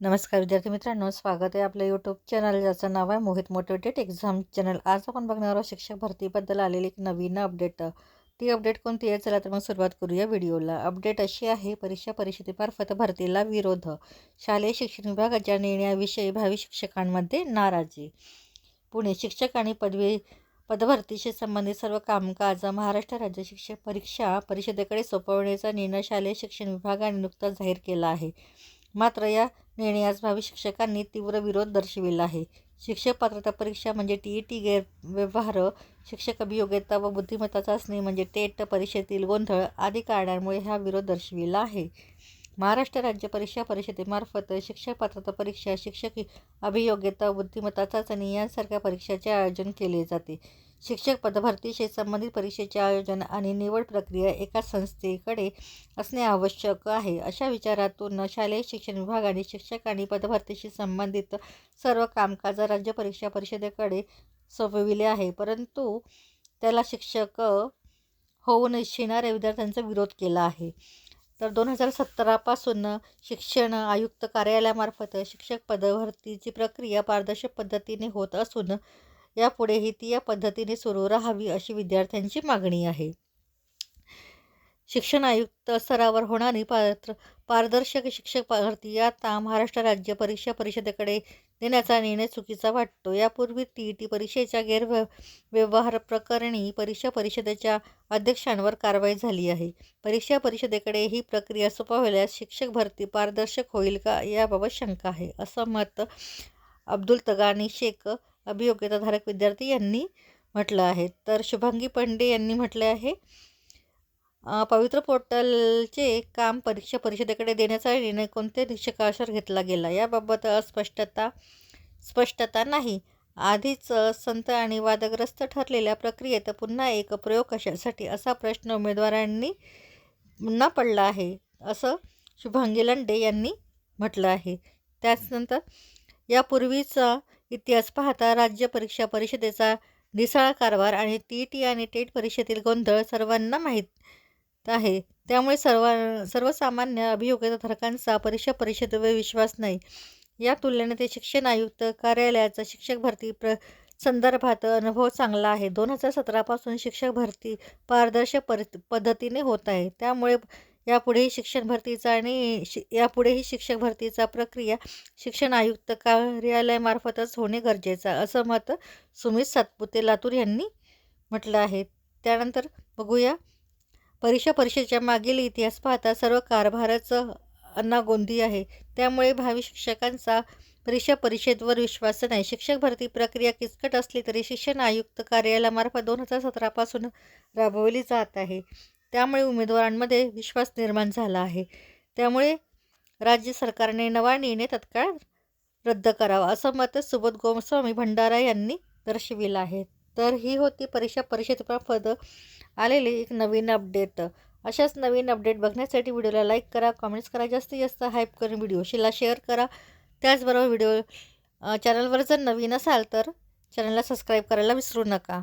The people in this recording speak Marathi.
नमस्कार विद्यार्थी मित्रांनो स्वागत आहे आपल्या यूट्यूब चॅनल ज्याचं नाव आहे मोहित मोटिवेटेड एक्झाम चॅनल आज आपण बघणार आहोत शिक्षक भरतीबद्दल आलेली एक नवीन अपडेट ती अपडेट कोणती आहे? चला तर मग सुरुवात करूया व्हिडिओला अपडेट अशी आहे परीक्षा परिषदेमार्फत भरतीला विरोध. शालेय शिक्षण विभागाच्या निर्णयाविषयी भावी शिक्षकांमध्ये नाराजी. पुणे शिक्षक आणि पदवी पदभरतीशी संबंधित सर्व कामकाज महाराष्ट्र राज्य शिक्षक परीक्षा परिषदेकडे सोपवण्याचा निर्णय शालेय शिक्षण विभागाने नुकताच जाहीर केला आहे. मात्र या निर्णयास भावी शिक्षकांनी तीव्र विरोध दर्शविला आहे. शिक्षक पात्रता परीक्षा म्हणजे टी ई टी गैरव्यवहार शिक्षक अभियोग्यता व बुद्धिमत्ता चाचणी म्हणजे टेट परीक्षेतील गोंधळ आदी कारणांमुळे हा विरोध दर्शविला आहे. महाराष्ट्र राज्य परीक्षा परिषदेमार्फत शिक्षक पात्रता परीक्षा शिक्षक अभियोग्यता बुद्धिमत्ता चाचणी यांसारख्या परीक्षाचे आयोजन केले जाते. शिक्षक पदभरतीशी संबंधित परीक्षेचे आयोजन आणि निवड प्रक्रिया एका संस्थेकडे असणे आवश्यक आहे. अशा विचारातून शालेय शिक्षण विभागाने शिक्षक आणि पदभरतीशी संबंधित सर्व कामकाज राज्य परीक्षा परिषदेकडे सोपविले आहे. परंतु त्याला शिक्षक होऊन इच्छिणाऱ्या विद्यार्थ्यांचा विरोध केला आहे. तर दोन हजार सतरापासून शिक्षण आयुक्त कार्यालयामार्फत शिक्षक पदभरतीची प्रक्रिया पारदर्शक पद्धतीने होत असून यापुढेही ती या पद्धतीने सुरू राहावी अशी विद्यार्थ्यांची मागणी आहे. शिक्षण आयुक्त स्तरावर होणारी पात्र पारदर्शक शिक्षक भरती आता महाराष्ट्र राज्य परीक्षा परिषदेकडे देण्याचा निर्णय चुकीचा वाटतो. यापूर्वी टी ई टी परीक्षेच्या गैरव्य व्यवहार प्रकरणी परीक्षा परिषदेच्या अध्यक्षांवर कारवाई झाली आहे. परीक्षा परिषदेकडे ही प्रक्रिया सोपवल्यास शिक्षक भरती पारदर्शक होईल का याबाबत शंका आहे असं मत अब्दुल तगानी शेख अभियोग्यताधारक विद्यार्थी यांनी म्हटलं आहे. तर शुभांगी पंडे यांनी म्हटले आहे पवित्र पोर्टलचे काम परीक्षा परिषदेकडे देण्याचा निर्णय कोणत्या निरीक्षकावर घेतला गेला? याबाबत अस्पष्टता स्पष्टता नाही. आधीच संत आणि वादग्रस्त ठरलेल्या प्रक्रियेत पुन्हा एक प्रयोग कशासाठी? असा प्रश्न उमेदवारांनी पुन्हा पडला आहे असं शुभांगी लंडे यांनी म्हटलं आहे. त्याचनंतर यापूर्वीचा इतिहास पाहता राज्य परीक्षा परिषदेचा ढिसाळा कारभार आणि टी टी आणि टेट परीक्षेतील गोंधळ सर्वांना माहीत आहे. त्यामुळे सर्व सर्वसामान्य अभियोग्यताधारकांचा परीक्षा परिषदेवर विश्वास नाही. या तुलनेने ते शिक्षण आयुक्त कार्यालयाचा शिक्षक भरती प्र संदर्भात अनुभव चांगला आहे. दोन हजार सतरापासून शिक्षक भरती पारदर्शक परि पद्धतीने होत आहे. त्यामुळे यापुढेही शिक्षण भरतीचा आणि शि यापुढेही शिक्षक भरतीचा प्रक्रिया शिक्षण आयुक्त कार्यालयामार्फतच होणे गरजेचं असं मत सुमित सातपुते लातूर यांनी म्हटलं आहे. त्यानंतर बघूया परीक्षा परिषदेच्या मागील इतिहास पाहता सर्व कारभारच गोंधी आहे. त्यामुळे भावी शिक्षकांचा परीक्षा परिषदेवर विश्वास नाही. शिक्षक भरती प्रक्रिया किचकट असली तरी शिक्षण आयुक्त कार्यालयामार्फत दोन हजार सतरापासून राबवली जात आहे. त्यामुळे उमेदवारांमध्ये विश्वास निर्माण झाला आहे. त्यामुळे राज्य सरकारने नवा निर्णय तत्काळ रद्द करावा असं मत सुबोध गोमस्वामी भंडारा यांनी दर्शविलं आहे. तर ही होती परीक्षा परिषदेमार्फत आलेली एक नवीन अपडेट अशाच नवीन अपडेट बघण्यासाठी व्हिडिओला लाईक करा कमेंट्स करा जास्तीत जास्त हाईप करून व्हिडिओशीला शेअर करा. त्याचबरोबर व्हिडिओ चॅनलवर जर नवीन असाल तर चॅनलला सबस्क्राईब करायला विसरू नका.